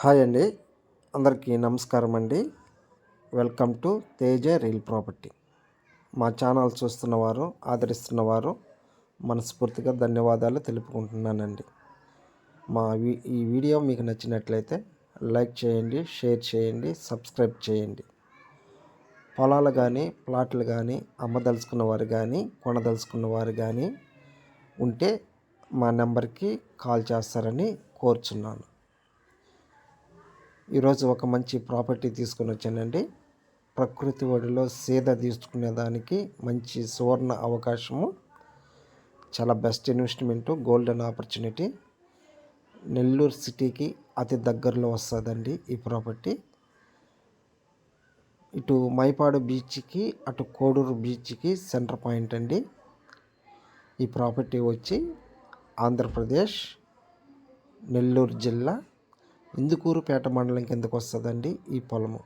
Hi అండి. అందరికీ నమస్కారం అండి. Welcome to Teja real property. మా ఛానల్ చూస్తున్నవారు ఆదరిస్తున్నవారు మనస్ఫూర్తిగా ధన్యవాదాలు తెలుపుకుంటున్నానండి. మా ఈ వీడియో మీకు నచ్చినట్లయితే లైక్ చేయండి షేర్ చేయండి సబ్స్క్రైబ్ చేయండి. పొలాలు కానీ ప్లాట్లు కానీ అమ్మదలుచుకున్న వారు కానీ కొనదలుచుకున్న వారు కానీ ఉంటే మా నెంబర్కి కాల్ చేస్తారని కోరుచున్నాను. ఈరోజు ఒక మంచి ప్రాపర్టీ తీసుకొని వచ్చానండి. ప్రకృతి ఒడిలో సీద తీసుకునే దానికి మంచి సువర్ణ అవకాశము. చాలా best investment golden opportunity. Nellore సిటీకి అతి దగ్గరలో వస్తుందండి ఈ ప్రాపర్టీ. ఇటు మైపాడు బీచ్కి అటు కోడూరు బీచ్కి సెంటర్ పాయింట్ అండి. ఈ ప్రాపర్టీ వచ్చి ఆంధ్రప్రదేశ్ నెల్లూరు జిల్లా. ఇందుకూరుపేట మండలం కిందకు వస్తుందండి ఈ పొలము.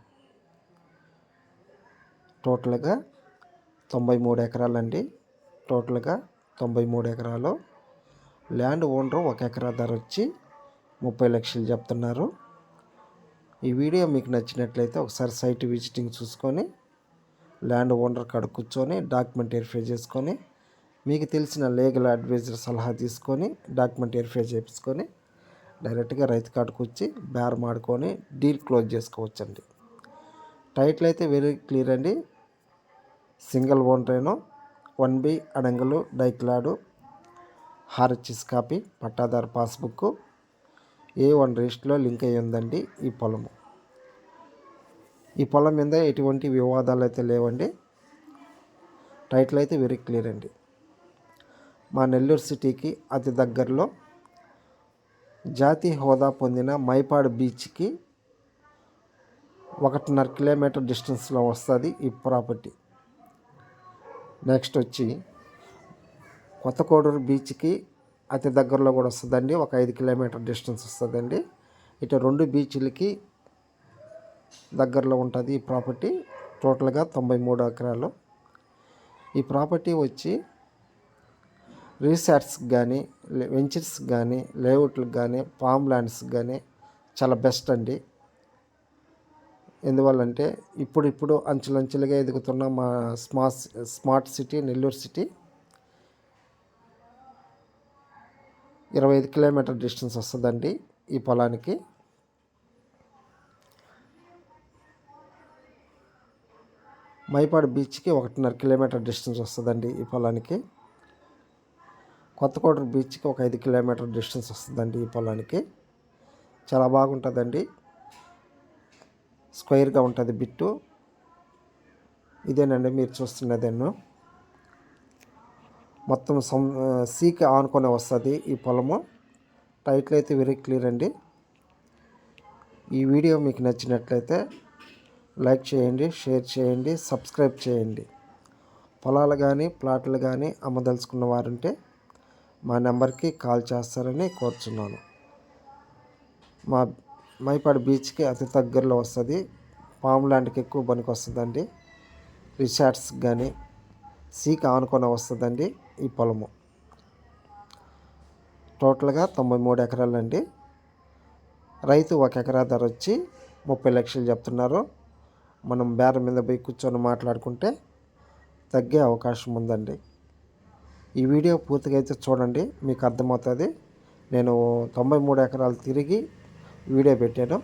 టోటల్గా తొంభై మూడు ఎకరాలండి. టోటల్గా తొంభై మూడు ఎకరాలు. ల్యాండ్ ఓనరు ఒక ఎకరా ధర వచ్చి ముప్పై లక్షలు చెప్తున్నారు. ఈ వీడియో మీకు నచ్చినట్లయితే ఒకసారి సైట్ విజిటింగ్ చూసుకొని ల్యాండ్ ఓనర్ కాడ కూర్చొని డాక్యుమెంట్ వెరిఫై చేసుకొని మీకు తెలిసిన లీగల్ అడ్వైజర్ సలహా తీసుకొని డాక్యుమెంట్ వెరిఫై చేయించుకొని డైరెక్ట్గా రైతు కార్డుకు వచ్చి బేరం ఆడుకొని డీల్ క్లోజ్ చేసుకోవచ్చండి. టైటిల్ అయితే వెరీ క్లియర్ అండి. సింగిల్ ఓనరేనో వన్ బి అడంగులు డైక్లాడు హార్చిస్ కాపీ పట్టాదారు పాస్బుక్ ఏ వన్ రిజిస్ట్లో లింక్ అయ్యి ఉందండి ఈ పొలము. ఈ పొలం మీద ఎటువంటి వివాదాలు అయితే లేవండి. టైటిల్ అయితే వెరీ క్లియర్ అండి. మా నెల్లూరు సిటీకి అతి దగ్గరలో జాతీయ హోదా పొందిన మైపాడు బీచ్కి ఒకటిన్నర కిలోమీటర్ డిస్టెన్స్లో వస్తుంది ఈ ప్రాపర్టీ. నెక్స్ట్ వచ్చి కొత్త కోడూరు బీచ్కి అతి దగ్గరలో కూడా వస్తుందండి. ఒక ఐదు కిలోమీటర్ డిస్టెన్స్ వస్తుందండి. ఇటు రెండు బీచ్లకి దగ్గరలో ఉంటుంది ఈ ప్రాపర్టీ. టోటల్గా తొంభై మూడు ఎకరాలు. ఈ ప్రాపర్టీ వచ్చి రీసార్ట్స్ కానీ వెంచర్స్ కానీ లేఅవుట్లకు కానీ ఫామ్ ల్యాండ్స్ కానీ చాలా బెస్ట్ అండి. ఎందువల్లంటే ఇప్పుడు ఇప్పుడు అంచులంచులుగా ఎదుగుతున్న మా smart smart city Nellore city ఇరవై ఐదు కిలోమీటర్ డిస్టెన్స్ వస్తుందండి ఈ పొలానికి. మైపాడు బీచ్కి ఒకటిన్నర కిలోమీటర్ డిస్టెన్స్ వస్తుందండి ఈ పొలానికి. కొత్తకోట బీచ్కి ఒక ఐదు కిలోమీటర్ డిస్టెన్స్ వస్తుందండి ఈ పొలానికి. చాలా బాగుంటుందండి. స్క్వేర్గా ఉంటుంది బిట్టు. ఇదేనండి మీరు చూస్తున్నదేను మొత్తం సం సీకి ఆనుకొని వస్తుంది ఈ పొలము. టైటిల్ అయితే వెరీ క్లియర్ అండి. ఈ వీడియో మీకు నచ్చినట్లయితే లైక్ చేయండి షేర్ చేయండి సబ్స్క్రైబ్ చేయండి. పొలాలు కానీ ప్లాట్లు కానీ అమ్మదలుచుకున్న వారుంటే మా నెంబర్కి కాల్ చేస్తారని కోరుచున్నాను. మా మైపాడు బీచ్కి అతి దగ్గరలో వస్తుంది. పాము ల్యాండ్కి ఎక్కువ పనికి వస్తుందండి. రిసార్ట్స్ కానీ సీకి ఆనుకొని వస్తుందండి ఈ పొలము. టోటల్గా తొంభై మూడు ఎకరాలండి. రైతు ఒక ఎకరా ధర వచ్చి ముప్పై లక్షలు చెప్తున్నారు. మనం బేర మీద పోయి కూర్చొని మాట్లాడుకుంటే తగ్గే అవకాశం ఉందండి. ఈ వీడియో పూర్తిగా అయితే చూడండి మీకు అర్థమవుతుంది. నేను తొంభై మూడు ఎకరాలు తిరిగి వీడియో పెట్టాను.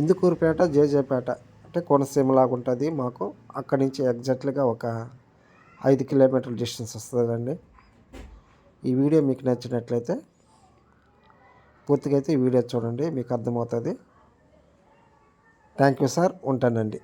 ఇందుకూరుపేట జేజేపేట అంటే కోనసీమలాగా ఉంటుంది మాకు. అక్కడి నుంచి ఎగ్జాక్ట్లీగా ఒక ఐదు కిలోమీటర్ల డిస్టెన్స్ వస్తుందండి. ఈ వీడియో మీకు నచ్చినట్లయితే పూర్తిగా అయితే ఈ వీడియో చూడండి మీకు అర్థమవుతుంది. థ్యాంక్ యూ సార్ ఉంటానండి.